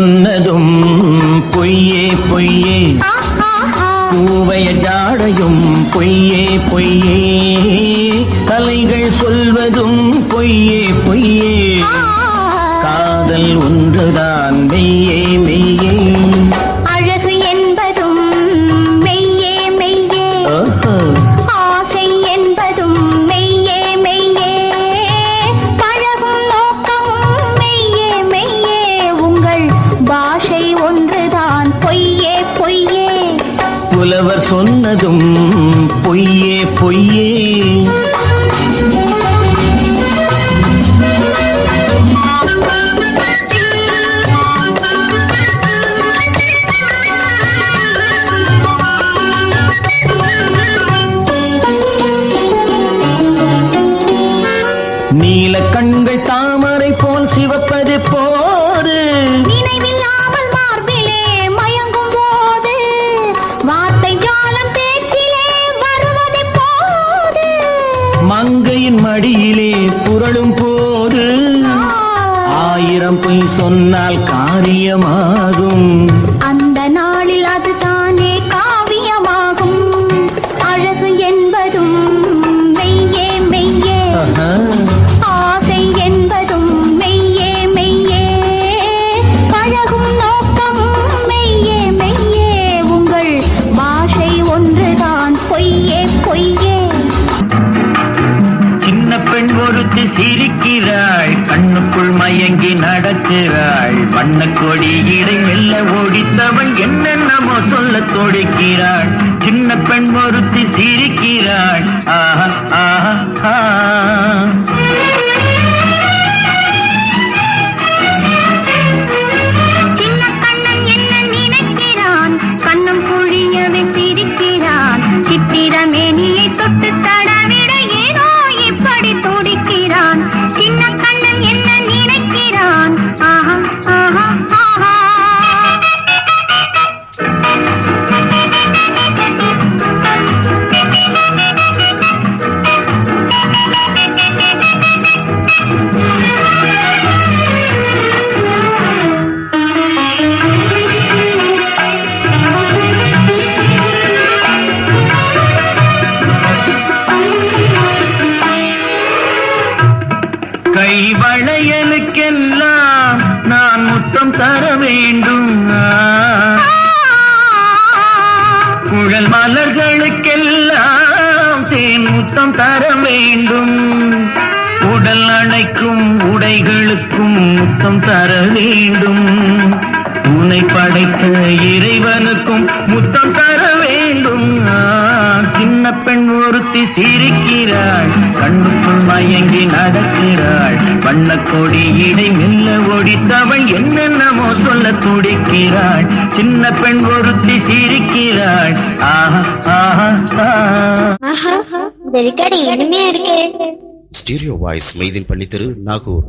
சொன்னதும் பொய்யே பொய்யே. பூவைய ஜாடையும் பொய்யே பொய்யே. கலைகள் சொல்வதும் பொய்யே பொய்யே. காதல் ஒன்றுதான் மெய்யே மெய்யே. புலவர் சொன்னதும் பொய்யே பொய்யே. நீல எல்லாம் பொய் சொன்னால் காரியமாகும். பெண் ஒருத்தி சிரிக்கிறாள் கண்ணுக்குள் மயங்கி நடக்கிறாள் வண்ண கொடி இடை மெல்ல ஓடித்தவன் என்னென்னமோ சொல்ல தொடுக்கிறாள் சின்ன பெண் ஒருத்தி சிரிக்கிறாள். ஆஹா கை வளையலுக்கெல்லாம் நான் முத்தம் தர வேண்டும். குழல் மலர்களுக்கெல்லாம் தேன் முத்தம் தர வேண்டும். உடல் அணைக்கும் உடைகளுக்கும் முத்தம் தர வேண்டும். உன்னை படைத்த இறைவனுக்கும் முத்தம் தர வேண்டும். சின்ன பெண் ஒருத்தி சிரிக்கிறாள். கண்ணுக்குள் மயங்கி நடக்கிறாள். வண்ணக்கொடி இடை மெல்ல ஒடித்தவள் என்னென்னமோ சொல்ல துடிக்கிறாள். சின்ன பெண் ஒருத்தி சிரிக்கிறாள். ஆஹா ஆஹா இனிமையா இருக்கே. ஸ்டீரியோ வாய்ஸ் மெய்தீன் பள்ளித்தெரு நாகூர்.